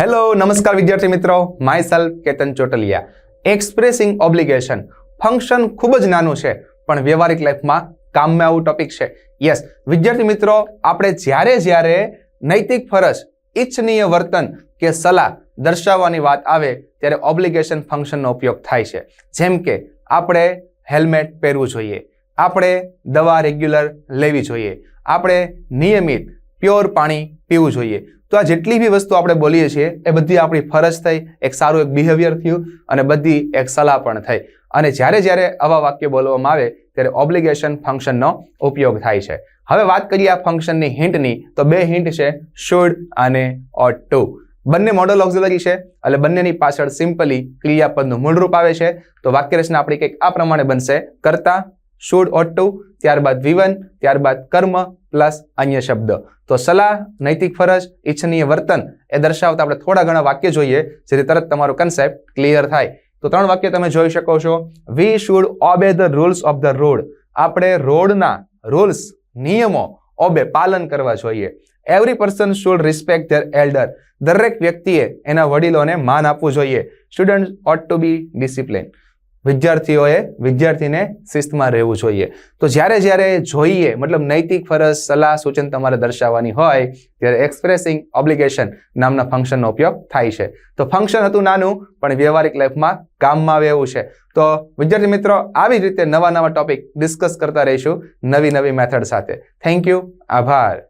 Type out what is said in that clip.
Hello નમસ્કાર વિદ્યાર્થી મિત્રો. Myself Ketan Chotaliya. Expressing obligation function ખૂબ જ નાનું છે, પણ વ્યવહારિક લાઈફમાં કામમાં આવું ટોપિક છે. યસ વિદ્યાર્થી મિત્રો, આપણે જ્યારે જ્યારે નૈતિક ફરજ ઇચ્છનીય વર્તન કે સલાહ દર્શાવવાની વાત આવે, ત્યારે ઓબ્લિગેશન ફંક્શનનો ઉપયોગ થાય છે. જેમ કે, આપણે હેલ્મેટ પહેરવું જોઈએ, આપણે દવા રેગ્યુલર લેવી જોઈએ, આપણે નિયમિત પ્યોર પાણી પીવું જોઈએ તો આ જેટલી બી વસ્તુ આપણે બોલીએ છીએ, એ બધી આપણી ફરજ થઈ, એક સારું એક બિહેવિયર થયું અને બધી એક સલાહ પણ થઈ. અને જ્યારે જ્યારે આવા વાક્ય બોલવામાં આવે, ત્યારે ઓબ્લિગેશન ફંક્શનનો ઉપયોગ થાય છે. હવે વાત કરીએ આ ફંક્શનની હિન્ટની તો બે હિન્ટ છે શુડ અને ઓટ ટુ બંને મોડલ ઓક્ઝિલરી છે, એટલે બંનેની પાછળ સિમ્પલી ક્રિયાપદનું મૂળરૂપ આવે છે. તો વાક્યરચના આપણી કંઈક આ પ્રમાણે બનશે, કરતા શુડ ઓટ ટુ ત્યારબાદ વિવન, ત્યારબાદ કર્મ પ્લસ અન્ય શબ્દ. તો સલાહ, નૈતિક ફરજ, ઈચ્છનીય વર્તન, એ દર્શાવતા આપણે થોડા ઘણા વાક્ય જોઈએ, જેથી તરત તમારો કન્સેપ્ટ ક્લિયર થાય. તો ત્રણ વાક્ય તમે જોઈ શકો છો. We should obey the rules of the road આપણે રોડના રૂલ્સ નિયમો ઓબે પાલન કરવા જોઈએ. Every person should respect their elder દરેક વ્યક્તિએ એના વડીલોને માન આપવું જોઈએ. Student ought to be discipline વિદ્યાર્થીઓએ વિદ્યાર્થીને શિસ્તમાં રહેવું જોઈએ. તો જ્યારે જ્યારે જોઈએ, મતલબ નૈતિક ફરજ, સલાહ, સૂચન તમારે દર્શાવવાની હોય, ત્યારે એક્સપ્રેસિંગ ઓબ્લિગેશન નામના ફંક્શનનો ઉપયોગ થાય છે. તો ફંક્શન હતું નાનું, પણ વ્યવહારિક લાઈફમાં કામમાં આવે એવું છે. તો વિદ્યાર્થી મિત્રો, આવી રીતે નવા નવા ટોપિક ડિસ્કસ કરતા રહીશું નવી નવી મેથડ સાથે. થેન્ક યુ આભાર.